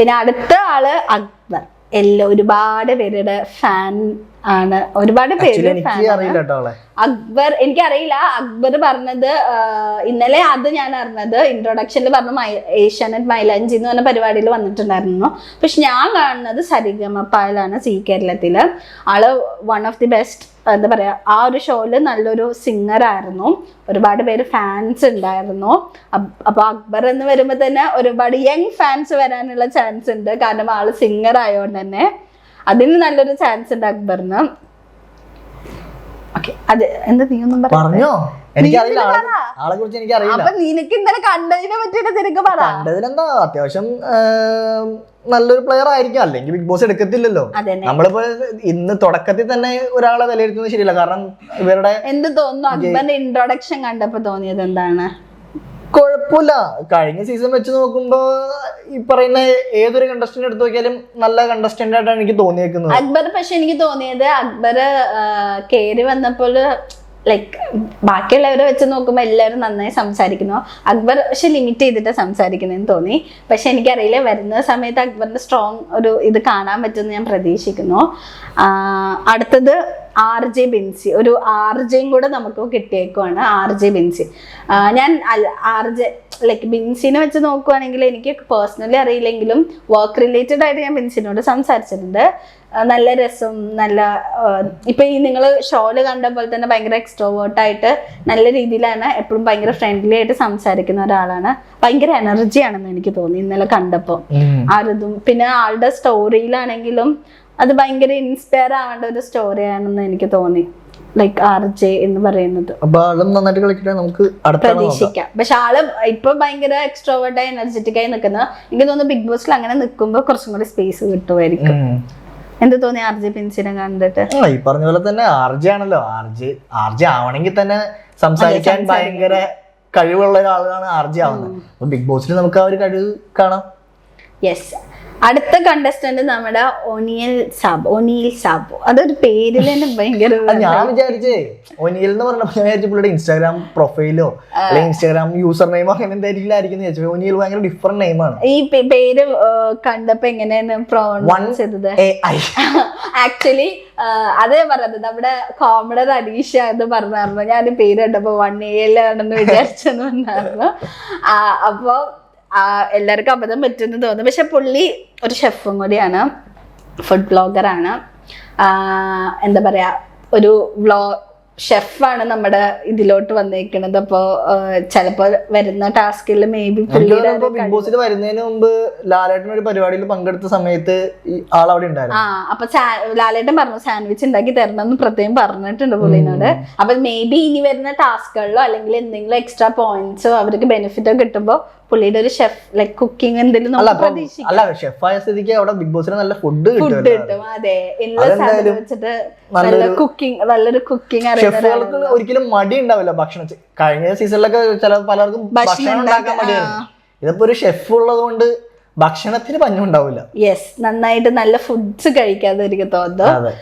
പിന്നെ അടുത്ത ആൾ അക്ബർ. എല്ലാം ഒരുപാട് പേരുടെ ഫാൻ ആണ്. ഒരുപാട് പേര് അക്ബർ എനിക്കറിയില്ല അക്ബർ പറഞ്ഞത് ഇന്നലെ അത് ഞാൻ അറിഞ്ഞത് ഇൻട്രൊഡക്ഷനിൽ പറഞ്ഞു മൈ ഏഷ്യാനെറ്റ് മൈലാഞ്ചി എന്ന് പറഞ്ഞ പരിപാടിയിൽ വന്നിട്ടുണ്ടായിരുന്നു. പക്ഷെ ഞാൻ കാണുന്നത് സരിഗമപ്പാലാണ് സി കേരളത്തിൽ. ആൾ വൺ ഓഫ് ദി ബെസ്റ്റ് എന്താ പറയാ ആ ഒരു ഷോയിൽ നല്ലൊരു സിംഗർ ആയിരുന്നു. ഒരുപാട് പേര് ഫാൻസ് ഉണ്ടായിരുന്നു. അപ്- അപ്പൊ അക്ബർ എന്ന് വരുമ്പോ തന്നെ ഒരുപാട് യങ് ഫാൻസ് വരാനുള്ള ചാൻസ് ഉണ്ട്. കാരണം ആൾ സിംഗർ ആയതുകൊണ്ട് തന്നെ. അതിന് നല്ലൊരു ചാൻസ് ഉണ്ട് അക്ബറിന്. ഓക്കെ അത് എന്താ നീ ഒന്നും പറഞ്ഞോ? എനിക്കറിയില്ല. ആളെ കുറിച്ച് എനിക്കറിയില്ല. അപ്പൊ നിനക്ക് ഇന്നലെ കണ്ടതിനെ പറ്റിയിട്ട് നിനക്ക് പറ. കണ്ടതിലെന്താ? അത്യാവശ്യം നല്ലൊരു പ്ലെയർ ആയിരിക്കും. അല്ലെങ്കിൽ ബിഗ് ബോസ് എടുക്കത്തില്ലല്ലോ. നമ്മളിപ്പോ ഇന്ന് തുടക്കത്തിൽ തന്നെ ഒരാളെ വിലയിരുത്തുന്നത് ശരിയല്ല. കാരണം ഇവരുടെ എന്ത് തോന്നുന്നു? അക്ബറിന്റെ ഇൻട്രൊഡക്ഷൻ കണ്ടപ്പോ തോന്നിയത് എന്താണ്? കുഴപ്പമില്ല കഴിഞ്ഞ സീസൺ വെച്ച് നോക്കുമ്പോ ഈ പറയുന്ന ഏതൊരു കണ്ടസ്റ്റന്റ് എടുത്തു നോക്കിയാലും നല്ല കണ്ടസ്റ്റന്റ് ആയിട്ടാണ് എനിക്ക് തോന്നിയേക്കുന്നത്. അക്ബർ പക്ഷെ എനിക്ക് തോന്നിയത് അക്ബർ കേറി വന്നപ്പോൾ ലൈക്ക് ബാക്കിയുള്ളവരെ വെച്ച് നോക്കുമ്പോൾ എല്ലാവരും നന്നായി സംസാരിക്കുന്നു. അക്ബർ പക്ഷെ ലിമിറ്റ് ചെയ്തിട്ട് സംസാരിക്കുന്നതെന്ന് തോന്നി. പക്ഷെ എനിക്കറിയില്ല വരുന്ന സമയത്ത് അക്ബറിന്റെ സ്ട്രോങ് ഒരു ഇത് കാണാൻ പറ്റുമെന്ന് ഞാൻ പ്രതീക്ഷിക്കുന്നു. അടുത്തത് ആർ ജെ ബിൻസി. ഒരു ആർ ജെയും കൂടെ നമുക്ക് കിട്ടിയേക്കുവാണ് ആർ ജെ ബിൻസി. ഞാൻ ആർ ജെ ലൈക്ക് ബിൻസിനെ വെച്ച് നോക്കുവാണെങ്കിൽ എനിക്ക് പേഴ്സണലി അറിയില്ലെങ്കിലും വർക്ക് റിലേറ്റഡ് ആയിട്ട് ഞാൻ ബിൻസിനോട് സംസാരിച്ചിട്ടുണ്ട്. നല്ല രസം നല്ല ഇപ്പൊ ഈ നിങ്ങൾ ഷോയിൽ കണ്ട പോലെ തന്നെ ഭയങ്കര എക്സ്ട്രോവേർട്ട് ആയിട്ട് നല്ല രീതിയിലാണ് എപ്പോഴും ഭയങ്കര ഫ്രണ്ട്ലി ആയിട്ട് സംസാരിക്കുന്ന ഒരാളാണ്. ഭയങ്കര എനർജി ആണെന്ന് എനിക്ക് തോന്നി ഇന്നലെ കണ്ടപ്പോൾ. ആരും ആ ഒരു പിന്നെ ആളുടെ സ്റ്റോറിയിലാണെങ്കിലും അത് ഭയങ്കര ഇൻസ്പയർ ആവേണ്ട ഒരു സ്റ്റോറിയാണെന്ന് എനിക്ക് തോന്നി. ലൈക്ക് ആർ ജെ എന്ന് പറയുന്നത്. അപ്പൊ ആളും നന്നായിട്ട് കളിക്കട്ടെ നമുക്ക് അടുത്ത ആളെ നോക്കാം. പ്രതീക്ഷിക്കാം. പക്ഷെ ആൾ ഇപ്പൊ ഭയങ്കര എക്സ്ട്രോവേർട്ടായി എനർജറ്റിക് ആയി നിൽക്കുന്ന എനിക്ക് തോന്നുന്നു ബിഗ് ബോസിൽ അങ്ങനെ നിൽക്കുമ്പോൾ കുറച്ചും കൂടി സ്പേസ് കിട്ടുമായിരിക്കും. എന്ത് തോന്നി ആർ ജെ പിൻസിനെ കണ്ടിട്ട്? ഈ പറഞ്ഞ പോലെ തന്നെ ആർ ജെ ആണല്ലോ. ആർ ജെ ആർ ജെ ആവണമെങ്കിൽ തന്നെ സംസാരിക്കാൻ ഭയങ്കര കഴിവുള്ള ഒരാളാണ് ആർ ജെ ആവുന്നത്. ബിഗ് ബോസിൽ നമുക്ക് ആ ഒരു കഴിവ് കാണാം. യെസ് അടുത്ത കണ്ടസ്റ്റന്റ് നമ്മുടെ ഒനിയൽ സാബ് ഒനിയൽ സാബ്. അതൊരു പേരിൽ തന്നെ ഭയങ്കര ഞാൻ വിചാരിച്ചേ ഒനിയൽ എന്ന് പറഞ്ഞാൽ ഞാൻ വിചാരിച്ചു പുള്ളിയുടെ ഇൻസ്റ്റാഗ്രാം പ്രൊഫൈലോ അല്ലെങ്കിൽ ഇൻസ്റ്റാഗ്രാം യൂസർ നെയിമോ അങ്ങനെ എന്തായിരിക്കും വിചാരിച്ചു. ഒനിയൽ ഭയങ്കര ഡിഫറെന്റ് നെയിമാണ് ഈ പേര് കണ്ടപ്പോ എങ്ങനെയാണ് പ്രൊണൗൺസ് ചെയ്തത്? ആക്ച്വലി അതേ പറഞ്ഞത്. നമ്മുടെ കോമഡർ അനീഷ എന്ന് പറഞ്ഞായിരുന്നു. ഞാൻ പേര് കണ്ടപ്പോ വൺ ആണെന്ന് വിചാരിച്ചെന്ന് പറഞ്ഞായിരുന്നു. അപ്പോ എല്ലാവർക്കും അബദ്ധം പറ്റുമെന്ന് തോന്നുന്നു. പക്ഷെ പുള്ളി ഒരു ഷെഫും കൂടിയാണ്. ഫുഡ് ബ്ലോഗറാണ് എന്താ പറയാ ഒരു വ്ലോ ഷെഫാണ് നമ്മുടെ ഇതിലോട്ട് വന്നേക്കുന്നത് അപ്പോ ചിലപ്പോ വരുന്ന ടാസ്കിൽ മേ ബി ബിഗ് ബോസിൽ വരുന്നതിന് മുമ്പ് ലാലേട്ടൻ ഒരു പരിപാടിയിൽ പങ്കെടുത്ത സമയത്ത് ഈ ആളവിടെ ഉണ്ടായിരുന്നു. ആ അപ്പൊ ലാലേട്ടൻ പറഞ്ഞു സാൻഡ്വിച്ച് ഉണ്ടാക്കി തരണമെന്ന് എന്ന് പ്രത്യേകം പറഞ്ഞിട്ടുണ്ട് പുള്ളിനോട്. അപ്പൊ മേ ബി ഇനി വരുന്ന ടാസ്കുകളിലോ അല്ലെങ്കിൽ എന്തെങ്കിലും എക്സ്ട്രാ പോയിന്റ്സോ അവർക്ക് ബെനിഫിറ്റോ കിട്ടുമ്പോ പുള്ളിയുടെ ഒരു ഷെഫ് ലൈക് കുക്കിംഗ് എന്തെങ്കിലും അല്ല ഷെഫായ സ്ഥിതിക്ക് അവിടെ ബിഗ് ബോസിന് നല്ല ഫുഡ് ഫുഡ് കിട്ടും അതെ. എല്ലാ അതെന്തായാലും സാധനം വെച്ചിട്ട് നല്ല കുക്കിംഗ് നല്ലൊരു കുക്കിംഗ് ഷെഫുകൾക്ക് ഒരിക്കലും മടി ഉണ്ടാവില്ല ഭക്ഷണം കഴിഞ്ഞ സീസണിലൊക്കെ ചില പലർക്കും ഭക്ഷണം ഉണ്ടാക്കാൻ മടിയായിരുന്നു. ഇതിപ്പോ ഒരു ഷെഫ് ഉള്ളത് കൊണ്ട് ഭക്ഷണത്തിന് പഞ്ഞുണ്ടാവില്ല. യെസ് നന്നായിട്ട് നല്ല ഫുഡ്സ് കഴിക്കാതെ എനിക്ക് തോന്നുന്നു.